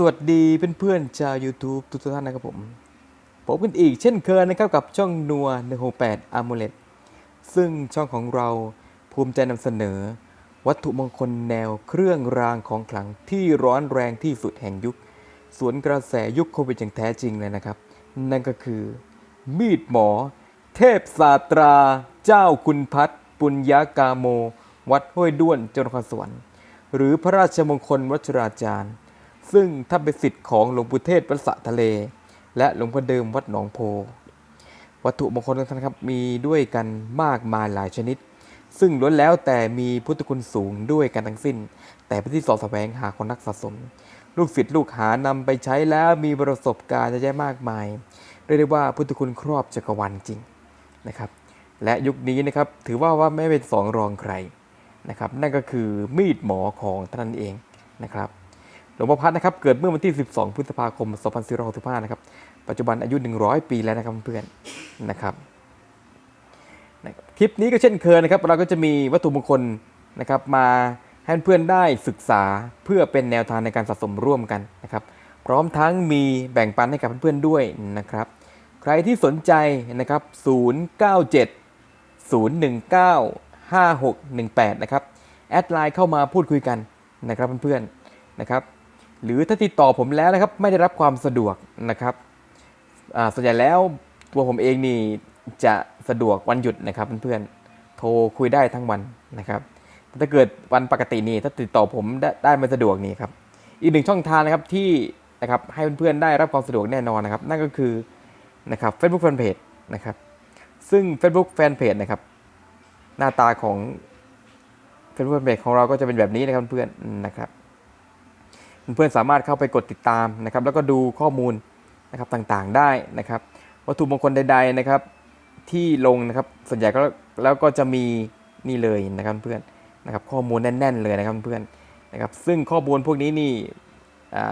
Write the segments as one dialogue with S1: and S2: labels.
S1: สวัสดีเพื่อนๆชาว YouTube ทุกท่านนะครับผมพบกันอีกเช่นเคยนะครับกับช่องนัว168 a m u l e t ซึ่งช่องของเราภูมิใจนำเสนอ วัตถุมงคลแนวเครื่องรางของขลังที่ร้อนแรงที่สุดแห่งยุค สวนกระแสยุคโควิดอย่างแท้จริงเลยนะครับ นั่นก็คือ มีดหมอ เทพศาสตรา เจ้าคุณพัฒน์ปุญญากาโม วัดห้วยด้วนจังหวัดนครสวรรค์หรือพระราชมงคลวัชราจารย์ ซึ่งถ้าเป็นสิทธิ์ของหลวงปู่เทศวัดสระทะเล และหลวงพ่อเดิมวัดหนองโพ วัตถุมงคลทุกท่านครับมีด้วยกันมากมายหลายชนิด ซึ่งล้วนแล้วแต่มีพุทธคุณสูงด้วยกันทั้งสิ้น แต่เป็นที่สอแสวงหาของนักสะสม ลูกศิษย์ลูกหานำไปใช้แล้วมีประสบการณ์เยอะแยะมากมาย เรียกได้ว่าพุทธคุณครอบจักรวาลจริงนะครับและยุคนี้นะครับถือว่าว่าไม่เป็นสองรองใครนะครับนั่นก็คือมีดหมอของท่านเองนะครับ หลวงพ่อพัดนะครับเกิดเมื่อวันที่ 12 พฤษภาคม 2465 นะครับ ปัจจุบันอายุ 100 ปีแล้วนะครับเพื่อนนะครับคลิปนี้ก็เช่นเคยนะครับ เราก็จะมีวัตถุมงคลนะครับมาให้เพื่อนได้ศึกษาเพื่อเป็นแนวทางในการสะสมร่วมกันนะครับ พร้อมทั้งมีแบ่งปันให้กับเพื่อนๆด้วยนะครับ ใครที่สนใจนะครับ 097 019 5618 นะครับ แอดไลน์เข้ามาพูดคุยกันนะครับเพื่อนๆนะครับ หรือถ้าติดต่อผมแล้วนะครับไม่ได้รับความสะดวกนะครับส่วนใหญ่แล้วตัวผมเองนี่จะสะดวกวันหยุดนะครับเพื่อนๆโทรคุยได้ทั้งวันนะครับถ้าเกิดวันปกตินี่ถ้าติดต่อผมได้ไดไม่สะดวกนี่ครับอีกหนึ่งช่องทางนะครับที่นะครับให้เพื่อนๆได้รับความสะดวกแน่นอนนะครับ นั่นก็คือนะครับ Facebook Fanpage นะครับซึ่ง Facebook Fanpage นะครับหน้าตาของ Facebook Fanpage ของเราก็จะเป็นแบบนี้นะครับเพื่อนๆนะครับ เพื่อนๆสามารถเข้าไปกดติดตามนะครับ แล้วก็ดูข้อมูลนะครับต่างๆได้นะครับ วัตถุมงคลใด ๆนะครับ ที่ลงนะครับส่วนใหญ่ก็แล้วก็จะมีนี่เลยนะครับเพื่อนนะครับข้อมูลแน่น ๆ เลยนะครับเพื่อนนะครับ ซึ่งข้อมูลพวกนี้นี่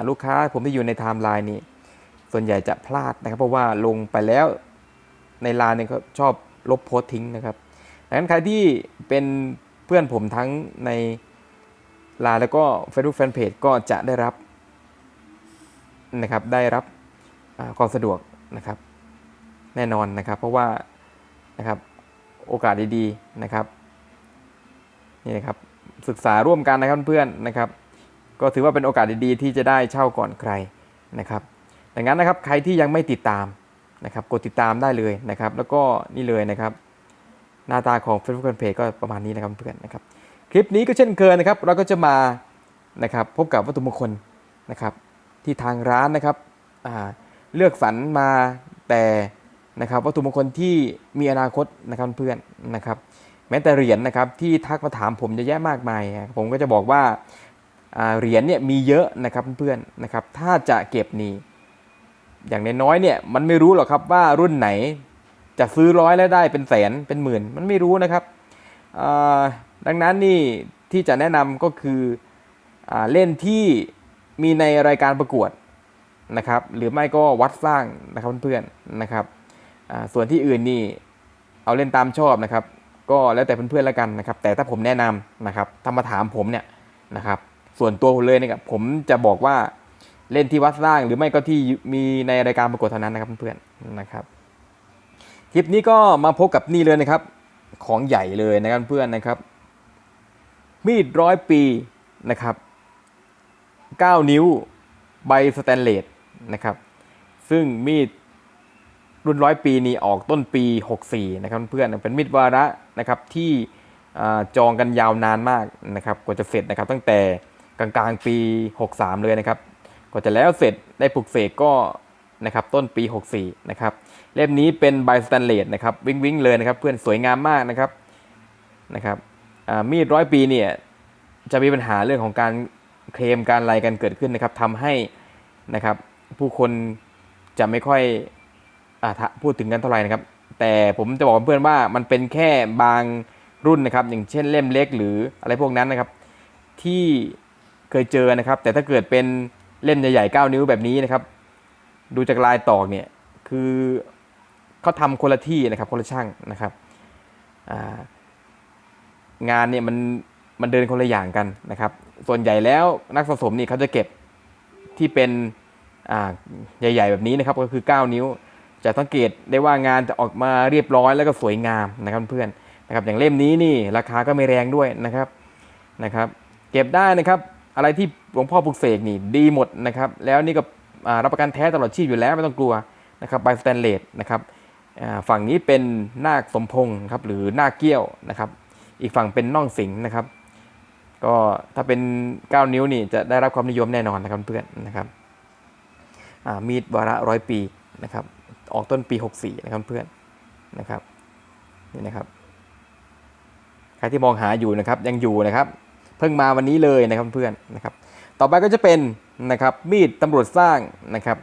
S1: ลูกค้าผมที่อยู่ในไทม์ไลน์นี่ส่วนใหญ่จะพลาดนะครับ เพราะว่าลงไปแล้วในไลน์เนี่ยเขาชอบลบโพสทิ้งนะครับดังนั้นใครที่เป็นเพื่อนผมทั้งใน ลน์แล้วก็ Facebook Fanpage ก็จะได้รับนะครับได้รับความสะดวกนะครับแน่นอนนะครับ เพราะว่านะครับโอกาสดีๆนะครับนี่นะครับศึกษาร่วมกันนะครับเพื่อนนะครับ ก็ถือว่าเป็นโอกาสดีๆ ที่จะได้เช่าก่อนใครนะครับดังนั้นนะครับใครที่ยังไม่ติดตามนะครับกดติดตามได้เลยนะครับ แล้วก็นี่เลยนะครับ หน้าตาของ Facebook Fanpage ก็ประมาณนี้นะครับเพื่อนนะครับ คลิปนี้ก็เช่นเคยนะครับ เราก็จะมานะครับพบกับวัตถุมงคลนะครับ ที่ทางร้านนะครับเลือกสรรมาแต่นะครับวัตถุมงคลที่มีอนาคตนะครับเพื่อนนะครับแม้แต่เหรียญนะครับที่ทักมาถามผมเยอะแยะมากมาย ผมก็จะบอกว่าเหรียญเนี่ยมีเยอะนะครับเพื่อนนะครับถ้าจะเก็บนี่อย่างน้อยๆเนี่ยมันไม่รู้หรอกครับว่ารุ่นไหนจะซื้อร้อยแล้วได้เป็นแสนเป็นหมื่น มันไม่รู้นะครับอ่า ดังนั้นนี่ที่จะแนะนำก็คืออเล่นที่มีในรายการประกวดนะครับ หรือไม่ก็วัดสร้างนะครับเพื่อนๆนะครับส่วนที่อื่นนี่เอาเล่นตามชอบนะครับ ก็แล้วแต่เพื่อนๆแล้วกันนะครับ แต่ถ้าผมแนะนำนะครับถ้ามาถามผมเนี่ยนะครับส่วนตัวผมเลยนะครับผมจะบอกว่าเล่นที่วัดสร้างหรือไม่ก็ที่มีในรายการประกวดเท่านั้นนะครับเพื่อนๆนะครับคลิปนี้ก็มาพบกับนี่เลยนะครับ ของใหญ่เลยนะครับเพื่อนนะครับ มีดร้อยปีนะครับ 9 นิ้วใบสแตนเลสนะครับ ซึ่งมีดรุ่นร้อยปีนี้ออกต้นปี 64 นะครับเพื่อนเป็นมีดวาระนะครับที่จองกันยาวนานมากนะครับกว่าจะเสร็จนะครับตั้งแต่กลางๆปี 63 เลยนะครับกว่าจะแล้วเสร็จได้ปลุกเสกก็นะครับต้นปี 64 นะครับเล่มนี้เป็นไบสแตนเลสนะครับวิ่งวิ่งเลยนะครับเพื่อนสวยงามมากนะครับนะครับ มีดร้อยปีเนี่ยจะมีปัญหาเรื่องของการเคลมการอะไรกันเกิดขึ้นนะครับทำให้นะครับผู้คนจะไม่ค่อยอพูดถึงกันเท่าไหร่นะครับ แต่ผมจะบอกเพื่อนว่ามันเป็นแค่บางรุ่นนะครับ อย่างเช่นเล่มเล็กหรืออะไรพวกนั้นนะครับ ที่เคยเจอนะครับ แต่ถ้าเกิดเป็นเล่มใหญ่ๆ9นิ้วแบบนี้นะครับ ดูจากลายตอกเนี่ยคือเขาทำคนละที่นะครับคนละช่างนะครับอ่า งานเนี่ยมันมันเดินคนละอย่างกันนะครับ ส่วนใหญ่แล้วนักสะสมนี่เขาจะเก็บที่เป็นอ่าใหญ่ ๆ แบบนี้นะครับก็คือ 9 นิ้ว จะสังเกตได้ว่างานจะออกมาเรียบร้อยแล้วก็สวยงามนะครับเพื่อนนะครับอย่างเล่มนี้นี่ราคาก็ไม่แรงด้วยนะครับนะครับ เก็บได้นะครับ อะไรที่หลวงพ่อปลุกเสกนี่ดีหมดนะครับ แล้วนี่ก็รับประกันแท้ตลอดชีพอยู่แล้วไม่ต้องกลัวนะครับใบสแตนเลสนะครับฝั่งนี้เป็นนาคสมพงศ์ครับหรือนาคเกี้ยวนะครับ อีกฝั่งเป็นน่องสิงห์นะครับ ก็ถ้าเป็น 9 นิ้วนี่จะได้รับความนิยมแน่นอนนะครับเพื่อนนะครับมีดวาระร้อยปีนะครับ ออกต้นปี 64 นะครับเพื่อนนะครับนี่นะครับใครที่มองหาอยู่นะครับยังอยู่นะครับ เพิ่งมาวันนี้เลยนะครับเพื่อนนะครับ ต่อไปก็จะเป็นนะครับมีดตำรวจสร้างนะครับ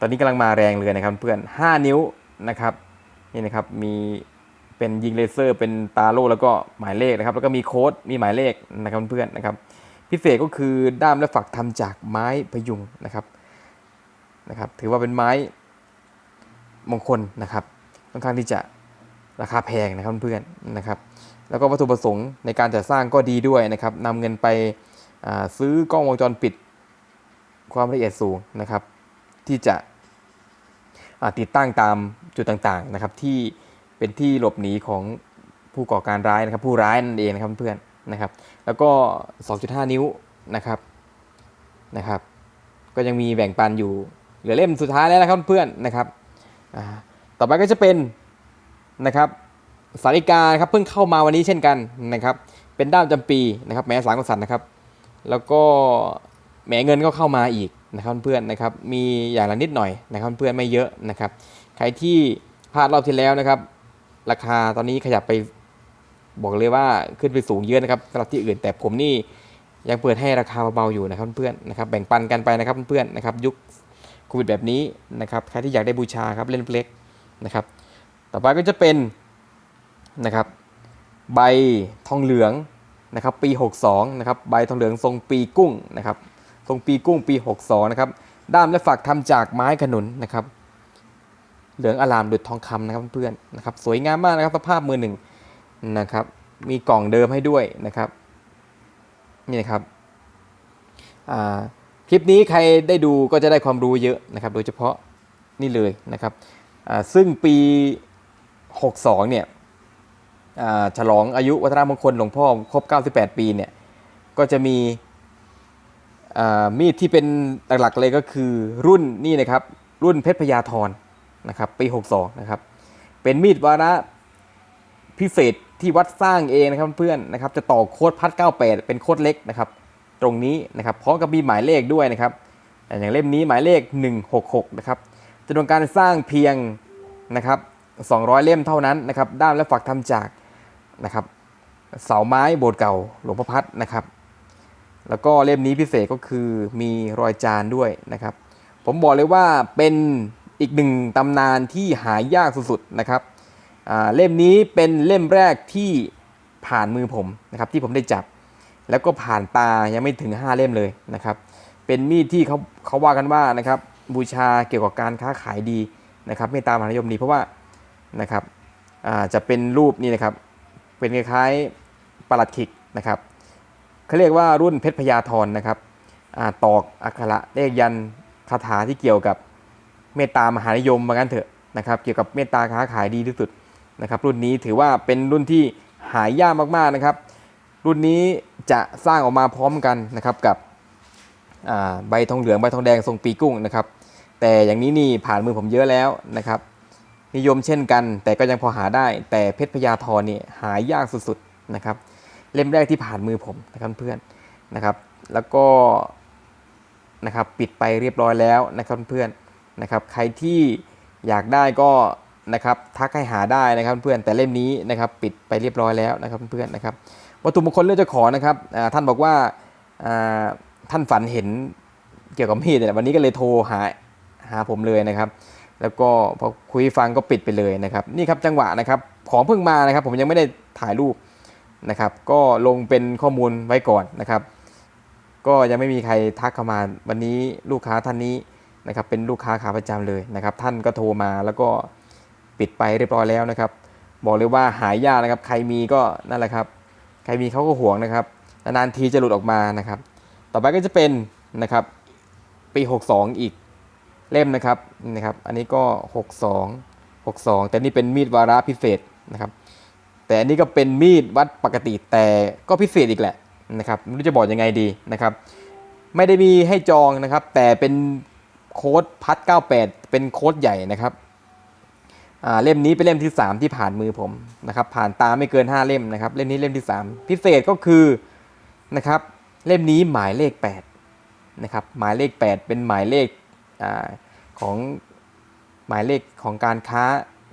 S1: ตอนนี้กำลังมาแรงเลยนะครับเพื่อน 5 นิ้วนะครับนี่นะครับมี เป็นยิงเลเซอร์ เป็นตาโล่แล้วก็หมายเลขนะครับ แล้วก็มีโค้ดมีหมายเลขนะครับเพื่อนนะครับ พิเศษก็คือด้ามและฝักทำจากไม้พยุงนะครับนะครับ ถือว่าเป็นไม้มงคลนะครับค่อนข้างที่จะราคาแพงนะครับเพื่อนๆนะครับ แล้วก็วัตถุประสงค์ในการจัดสร้างก็ดีด้วยนะครับนำเงินไปซื้อกล้องวงจรปิดความละเอียดสูงนะครับ ที่จะติดตั้งตามจุดต่างๆนะครับที่ เป็นที่หลบหนีของผู้ก่อการร้ายนะครับ ผู้ร้ายนั่นเองนะครับเพื่อนนะครับ แล้วก็ 2.5 นิ้วนะครับนะครับ ก็ยังมีแบ่งปันอยู่เหลือเล่มสุดท้ายแล้วนะครับเพื่อนนะครับต่อไปก็จะเป็นนะครับสาริกาครับเพิ่งเข้ามาวันนี้เช่นกันนะครับ เป็นด้ามจำปีนะครับแม้สางกษัตริย์นะครับ แล้วก็แหมเงินก็เข้ามาอีกนะครับเพื่อนนะครับ มีอย่างละนิดหน่อยนะครับเพื่อนไม่เยอะนะครับ ใครที่พลาดรอบที่แล้วนะครับ ราคาตอนนี้ขยับไปบอกเลยว่าขึ้นไปสูงเยอะนะครับสำหรับที่อื่น แต่ผมนี่ยังเปิดให้ราคาเบาๆอยู่นะครับเพื่อนนะครับแบ่งปันกันไปนะครับเพื่อนนะครับยุคโควิดแบบนี้นะครับใครที่อยากได้บูชาครับเล่นเล็กนะครับ ต่อไปก็จะเป็นนะครับใบทองเหลืองนะครับปี 62นะครับใบทองเหลืองทรงปีกุ้งนะครับทรงปีกุ้งปี 62นะครับด้ามและฝักทำจากไม้ขนุนนะครับ เหลืองอลามดุจทองคำนะครับเพื่อนนะครับสวยงามมากนะครับสภาพมือหนึ่งนะครับ มีกล่องเดิมให้ด้วยนะครับนี่นะครับคลิปนี้ใครได้ดูก็จะได้ความรู้เยอะนะครับ โดยเฉพาะนี่เลยนะครับซึ่งปี 62 เนี่ยฉลองอายุวัฒนมงคลหลวงพ่อครบ 98 ปีเนี่ยก็จะมีมีดที่เป็นหลักๆเลยก็คือรุ่นนี่นะครับ รุ่นเพชรพญาธร นะครับปี 62 นะครับ เป็นมีดวาระพิเศษที่วัดสร้างเองนะครับเพื่อนนะครับ จะต่อโค้ดพัด 98 เป็นโค้ดเล็กนะครับ ตรงนี้นะครับพร้อมกับมีหมายเลขด้วยนะครับ อย่างเล่มนี้หมายเลข 166 นะครับจำนวนการสร้างเพียงนะครับ 200 เล่มเท่านั้นนะครับ ด้ามและฝักทำจากนะครับ เสาไม้โบสถ์เก่าหลวงพ่อพัดนะครับ แล้วก็เล่มนี้พิเศษก็คือมีรอยจานด้วยนะครับ ผมบอกเลยว่าเป็น อีกหนึ่งตำนานที่หายากสุดๆนะครับเล่มนี้เป็นเล่มแรกที่ผ่านมือผมนะครับที่ผมได้จับ แล้วก็ผ่านตายังไม่ถึง 5 เล่มเลยนะครับ เป็นมีดที่เขาเขาว่ากันว่านะครับบูชาเกี่ยวกับการค้าขายดีนะครับเมตตามหานิยมดีเพราะว่านะครับจะเป็นรูปนี่นะครับเป็นคล้ายๆประหลัดขิกนะครับเขาเรียกว่ารุ่นเพชรพญาธรนะครับอตอกอักขระเลขยันคาถาที่เกี่ยวกับ เมตตามหานิยมมางั้นเถอะนะครับ เกี่ยวกับเมตตาค้าขายดีที่สุดนะครับ รุ่นนี้ถือว่าเป็นรุ่นที่หายยากมากๆนะครับ รุ่นนี้จะสร้างออกมาพร้อมกันนะครับกับใบทองเหลืองใบทองแดงทรงปีกุ้งนะครับ แต่อย่างนี้นี่ผ่านมือผมเยอะแล้วนะครับ นิยมเช่นกัน แต่ก็ยังพอหาได้ แต่เพชรพญาธรนี่หายากสุดๆนะครับ เล่มแรกที่ผ่านมือผมนะครับเพื่อนนะครับ แล้วก็นะครับปิดไปเรียบร้อยแล้วนะครับเพื่อน นะครับใครที่อยากได้ก็นะครับทักให้หาได้นะครับเพื่อนแต่เล่มนี้นะครับปิดไปเรียบร้อยแล้วนะครับเพื่อนนะครับวัตถุมงคลเลือกจะขอนะครับท่านบอกว่าท่านฝันเห็นเกี่ยวกับมีดวันนี้ก็เลยโทรหาหาผมเลยนะครับ แล้วก็พอคุยฟังก็ปิดไปเลยนะครับ นี่ครับจังหวะนะครับของเพิ่งมานะครับ ผมยังไม่ได้ถ่ายรูปนะครับ ก็ลงเป็นข้อมูลไว้ก่อนนะครับ ก็ยังไม่มีใครทักเข้ามาวันนี้ลูกค้าท่านนี้ นะครับเป็นลูกค้าขาประจำเลยนะครับ ท่านก็โทรมาแล้วก็ปิดไปเรียบร้อยแล้วนะครับ บอกเลยว่าหายากนะครับ ใครมีก็นั่นแหละครับ ใครมีเขาก็ห่วงนะครับนานๆทีจะหลุดออกมานะครับ ต่อไปก็จะเป็นนะครับปี 62 อีกเล่มนะครับนี่นะครับ อันนี้ก็ 62 62 แต่นี่เป็นมีดวาระพิเศษนะครับ แต่อันนี้ก็เป็นมีดวัดปกติแต่ก็พิเศษอีกแหละนะครับไม่รู้จะบอกยังไงดีนะครับ ไม่ได้มีให้จองนะครับ แต่เป็น โค้ดพัด 98 เป็นโค้ดใหญ่นะครับเล่มนี้เป็นเล่มที่ 3 ที่ผ่านมือผมนะครับ ผ่านตาไม่เกิน 5 เล่มนะครับ เล่มนี้เล่มที่ 3 พิเศษก็คือนะครับเล่มนี้หมายเลข8นะครับหมายเลข 8 เป็นหมายเลขอของหมายเลขของการค้า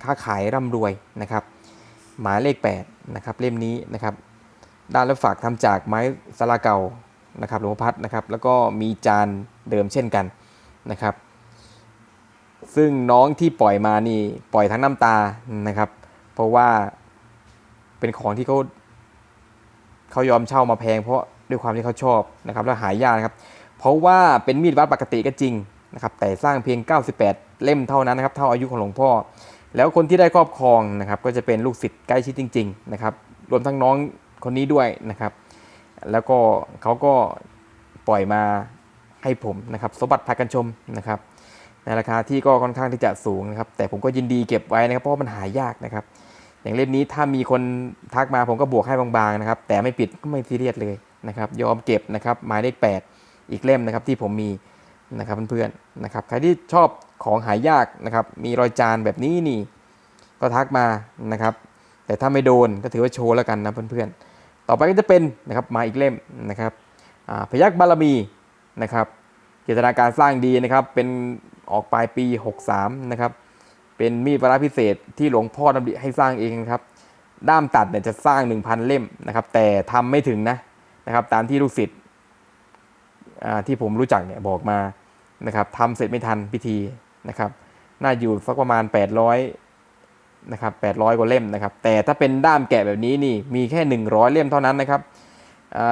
S1: ค้าขายร่ำรวยนะครับ หมายเลข8นะครับเล่มนี้นะครับ ด้านและฝากทำจากไม้สลาเก่านะครับหลวงพัดนะครับ แล้วก็มีจานเดิมเช่นกัน นะครับ ซึ่งน้องที่ปล่อยมานี่ปล่อยทั้งน้ำตานะครับ เพราะว่าเป็นของที่เขาเขายอมเช่ามาแพง เพราะด้วยความที่เขาชอบนะครับแล้วหายากนะครับ เพราะว่าเป็นมีดวัดปกติก็จริงนะครับ แต่สร้างเพียง 98 เล่มเท่านั้นนะครับ เท่าอายุของหลวงพ่อ แล้วคนที่ได้ครอบครองนะครับ ก็จะเป็นลูกศิษย์ใกล้ชิดจริง ๆ นะครับ รวมทั้งน้องคนนี้ด้วยนะครับ แล้วก็เขาก็ปล่อยมา ให้ผมนะครับสมบัติพากันชมนะครับในราคาที่ก็ค่อนข้างที่จะสูงนะครับแต่ผมก็ยินดีเก็บไว้นะครับเพราะว่ามันหายากนะครับ อย่างเล่มนี้ถ้ามีคนทักมาผมก็บวกให้บางๆนะครับ แต่ไม่ปิดก็ไม่ซีเรียสเลยนะครับยอมเก็บนะครับหมายเลข 8 อีกเล่มนะครับที่ผมมีนะครับเพื่อนๆนะครับใครที่ชอบของหายากนะครับมีรอยจานแบบนี้นี่ก็ทักมานะครับ แต่ถ้าไม่โดนก็ถือว่าโชว์แล้วกันนะเพื่อนๆต่อไปก็จะเป็นนะครับมาอีกเล่มนะครับพยักบารมี นะครับเจตนาการสร้างดีนะครับ เป็นออกปลายปี 63 นะครับ เป็นมีดวาระพิเศษที่หลวงพ่อดำริให้สร้างเองนะครับ ด้ามตัดเนี่ยจะสร้าง 1,000 เล่มนะครับ แต่ทำไม่ถึงนะนะครับ ตามที่ลูกศิษย์ที่ผมรู้จักเนี่ยบอกมานะครับทำเสร็จไม่ทันพิธีนะครับ น่าอยู่สักประมาณ 800นะครับ800 กว่าเล่มนะครับ แต่ถ้าเป็นด้ามแกะแบบนี้นี่มีแค่ 100 เล่มเท่านั้นนะครับ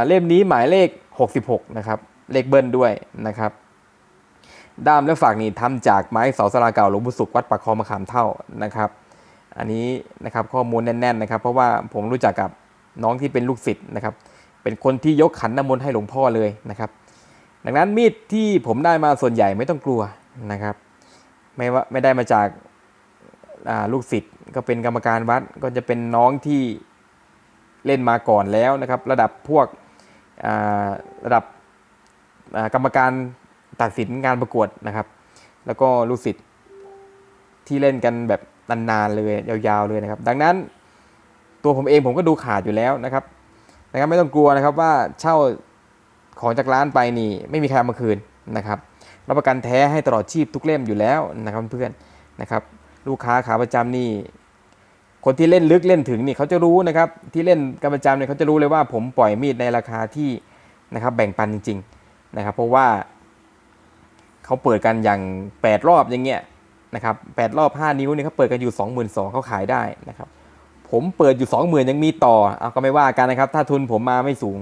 S1: เล่มนี้หมายเลข 66 นะครับ เลขเบิ้ลด้วยนะครับ ด้ามและฝากนี่ทำจากไม้เสาสลาเก่าหลวงปู่สุขวัดปากคลองมะขามเท่านะครับ อันนี้นะครับข้อมูลแน่นๆนะครับ เพราะว่าผมรู้จักกับน้องที่เป็นลูกศิษย์นะครับ เป็นคนที่ยกขันน้ำมนต์ให้หลวงพ่อเลยนะครับ ดังนั้นมีดที่ผมได้มาส่วนใหญ่ไม่ต้องกลัวนะครับ ไม่ว่าไม่ได้มาจากาลูกศิษย์ก็เป็นกรรมการวัดก็จะเป็นน้องที่เล่นมาก่อนแล้วนะครับ ระดับพวกระดับ กรรมการตัดสินงานประกวดนะครับ แล้วก็ลูกศิษย์ที่เล่นกันแบบนานๆเลยยาวๆเลยนะครับ ดังนั้นตัวผมเองผมก็ดูขาดอยู่แล้วนะครับนะครับไม่ต้องกลัวนะครับว่าเช่าของจากร้านไปนี่ไม่มีใครเอามาคืนนะครับรับประกันแท้ให้ตลอดชีพทุกเล่มอยู่แล้วนะครับเพื่อนๆนะครับ ลูกค้าขาประจำนี่คนที่เล่นลึกเล่นถึงนี่เขาจะรู้นะครับที่เล่นกันประจำเนี่ยเขาจะรู้เลยว่าผมปล่อยมีดในราคาที่นะครับแบ่งปันจริง ๆ นะครับ เพราะว่าเขาเปิดกันอย่าง 8 รอบอย่างเงี้ยนะครับแรอบ 5 นิ้วเนี่ยเขาเปิดกันอยู่ 22,000เขาขายได้นะครับ ผมเปิดอยู่ 20,000 ยังมีต่อเอาก็ไม่ว่ากันนะครับ ถ้าทุนผมมาไม่สูง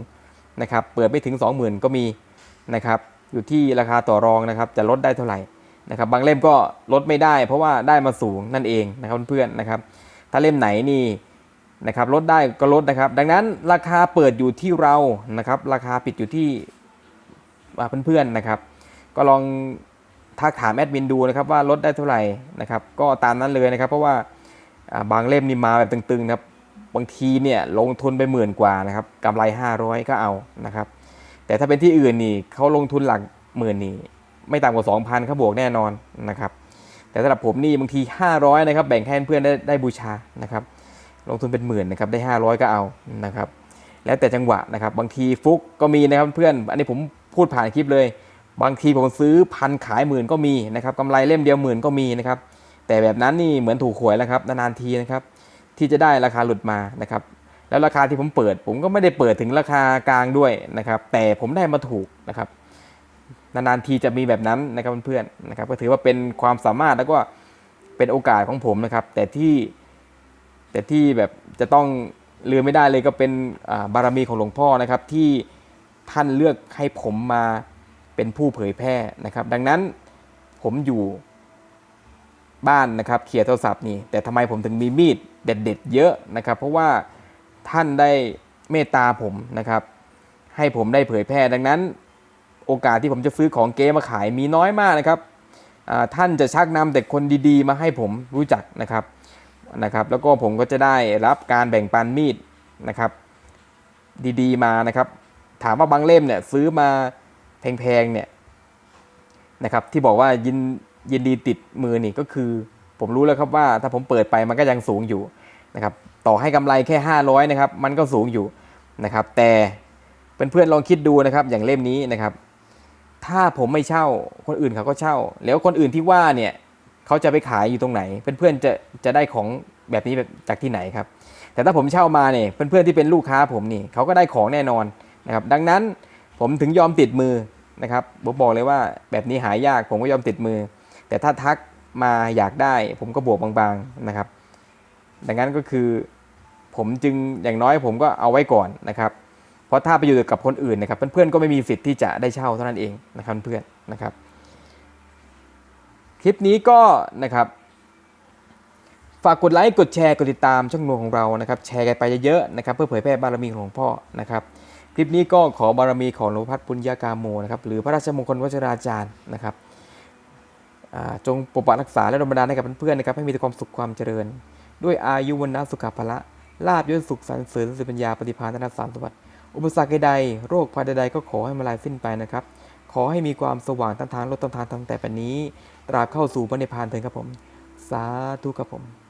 S1: นะครับ เปิดไม่ถึง 20,000 ก็มีนะครับ อยู่ที่ราคาต่อรองนะครับ จะลดได้เท่าไหร่นะครับ บางเล่มก็ลดไม่ได้ เพราะว่าได้มาสูงนั่นเองนะครับเพื่อนๆนะครับ ถ้าเล่มไหนนี่นะครับลดได้ก็ลดนะครับ ดังนั้นราคาเปิดอยู่ที่เรานะครับ ราคาปิดอยู่ที่ เพื่อนๆนะครับ ก็ลองทักถามแอดมินดูนะครับว่าลดได้เท่าไหร่นะครับ ก็ตามนั้นเลยนะครับ เพราะว่าบางเล่มนี่มาแบบตึงๆนะครับบางทีเนี่ยลงทุนไปหมื่นกว่านะครับกำไร 500 ก็เอานะครับ แต่ถ้าเป็นที่อื่นนี่เขาลงทุนหลักหมื่นนี่ไม่ต่ำกว่า 2,000เขาบวกแน่นอนนะครับ แต่สำหรับผมนี่บางที 500นะครับแบ่งให้เพื่อนได้ได้บูชานะครับ ลงทุนเป็นหมื่นนะครับได้ 500 ก็เอานะครับ แล้วแต่จังหวะนะครับ บางทีฟุกก็มีนะครับเพื่อน อันนี้ผม พูดผ่านคลิปเลย บางทีผมซื้อพันขายหมื่นก็มีนะครับกำไรเล่มเดียวหมื่นก็มีนะครับ แต่แบบนั้นนี่เหมือนถูกหวยแล้วครับนานๆทีนะครับที่จะได้ราคาหลุดมานะครับแล้วราคาที่ผมเปิด ผมก็ไม่ได้เปิดถึงราคากลางด้วยนะครับ แต่ผมได้มาถูกนะครับนานๆทีจะมีแบบนั้นนะครับเพื่อนๆนะครับ ก็ถือว่าเป็นความสามารถแล้วก็เป็นโอกาสของผมนะครับ แต่ที่แต่ที่แบบจะต้องลืมไม่ได้เลยก็เป็นบารมีของหลวงพ่อนะครับที่ ท่านเลือกให้ผมมาเป็นผู้เผยแพร่นะครับ ดังนั้นผมอยู่บ้านนะครับเคลียร์โทรศัพท์นี่แต่ทำไมผมถึงมีมีดเด็ดๆเยอะนะครับ เพราะว่าท่านได้เมตตาผมนะครับ ให้ผมได้เผยแพร่ดังนั้น โอกาสที่ผมจะซื้อของเก๊มาขายมีน้อยมากนะครับท่านจะชักนำแต่คนดีๆ มาให้ผมรู้จักนะครับนะครับ แล้วก็ผมก็จะได้รับการแบ่งปันมีดนะครับ ดีๆมานะครับ ถามว่าบางเล่มเนี่ยซื้อมาแพงๆเนี่ยนะครับที่บอกว่ายินยินดีติดมือนี่ก็คือ ผมรู้แล้วครับว่าถ้าผมเปิดไปมันก็ยังสูงอยู่นะครับต่อให้กำไรแค่ 500นะครับมันก็สูงอยู่นะครับแต่เพื่อนๆลองคิดดูนะครับอย่างเล่มนี้นะครับถ้าผมไม่เช่าคนอื่นเขาก็เช่า แล้วคนอื่นที่ว่าเนี่ยเขาจะไปขายอยู่ตรงไหน เพื่อนๆจะจะได้ของแบบนี้แบบจากที่ไหนครับแต่ถ้าผมเช่ามาเนี่ยเพื่อนๆที่เป็นลูกค้าผมนี่เขาก็ได้ของแน่นอน นะครับดังนั้นผมถึงยอมติดมือนะครับผมบอกเลยว่าแบบนี้หายากผมก็ยอมติดมือ แต่ถ้าทักมาอยากได้ผมก็บวกบางๆนะครับ ดังนั้นก็คือผมจึงอย่างน้อยผมก็เอาไว้ก่อนนะครับ เพราะถ้าไปอยู่กับคนอื่นนะครับ เพื่อนๆก็ไม่มีสิทธิ์ที่จะได้เช่าเท่านั้นเองนะครับเพื่อนนะครับ คลิปนี้ก็นะครับฝากกดไลค์กดแชร์กดติดตามช่องโนของเรานะครับ แชร์กันไปเยอะๆนะครับ เพื่อเผยแพร่บารมีของหลวงพ่อนะครับ คลิปนี้ก็ขอบารมีของหลวงพ่อพัฒน์ปุญญากาโมนะครับหรือพระราชมงคลวชิราจารย์นะครับจงปกปักรักษาและดลบันดาลให้กับเพื่อนๆนะครับให้มีแต่ความสุขความเจริญ ด้วยอายุวันนะสุขภาละลาบยศสุขสันเสริญสิปัญญาปฏิภาณธนสารสมบัติอุปสรรคใดโรคภัยใดๆก็ขอให้มาลายสิ้นไปนะครับ ขอให้มีความสว่างต้านทานลดต้านทานตั้งแต่ปัจนนี้ ตราบเข้าสู่พระนิพพานเถิดครับผม สาธุครับผม